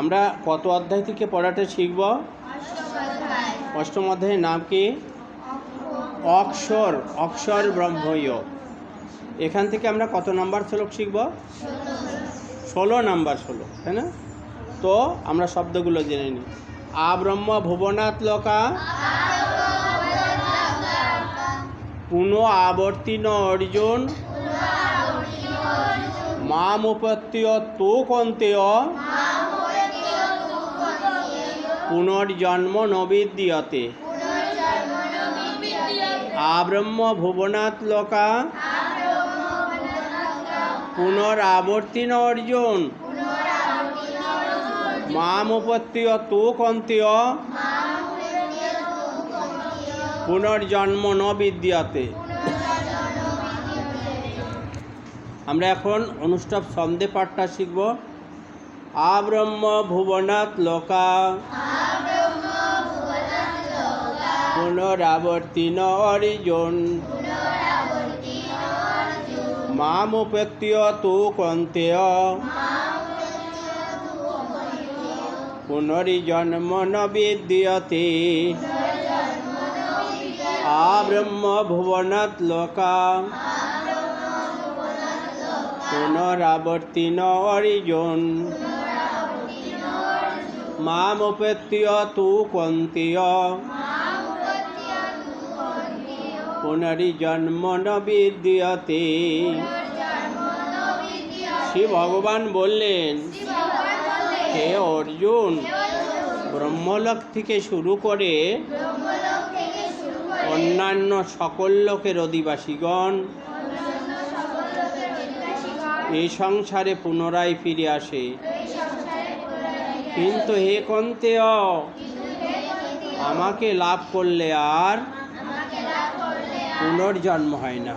আমরা কত অধ্যায় থেকে পড়াটা শিখব? অষ্টম অধ্যায়ের নাম কি? অক্ষর অক্ষর ব্রহ্ময়। এখান থেকে আমরা কত নাম্বার শ্লোক শিখব? ষোলো নাম্বার শ্লোক, তাই না? তো আমরা শব্দগুলো জেনে নিই। আ ব্রহ্ম লোকা। পুনঃ আবর্তিন অর্জুন। মামুপত্যয় তো কন্তেয় পুনর্জন্ম নবিদ্যতে আব্রহ্ম ভুবনাথ লোকা পুনরাবর্তিন অর্জুন মামুপত্যয় তু কন্তেয় পুনর্জন্ম ন আমরা এখন অনুষ্ঠব ছন্দে পাঠটা শিখব। আব্রহ্ম ভুবনাথ লোকা পুনরাবর্তিন অরিজন। মামুপত্যয় তু কন্তেয়। পুনরিজন্ম ন আব্রহ্ম ভুবনাথ লোকা। পুনরাবর্তিন অরিজন। মামুপত্যয় তু কন্তেয় পুনরিজন্ম ন বিদ্যতে শ্রী ভগবান বললেন হে অর্জুন, ব্রহ্মলোক থেকে শুরু করে অন্যান্য সকল লোকের অধিবাসীগণ, এই সংসারে পুনরায় ফিরে আসে। কিন্তু হে কন্তে আমাকে লাভ করলে আর পুনর্জন্ম হয় না।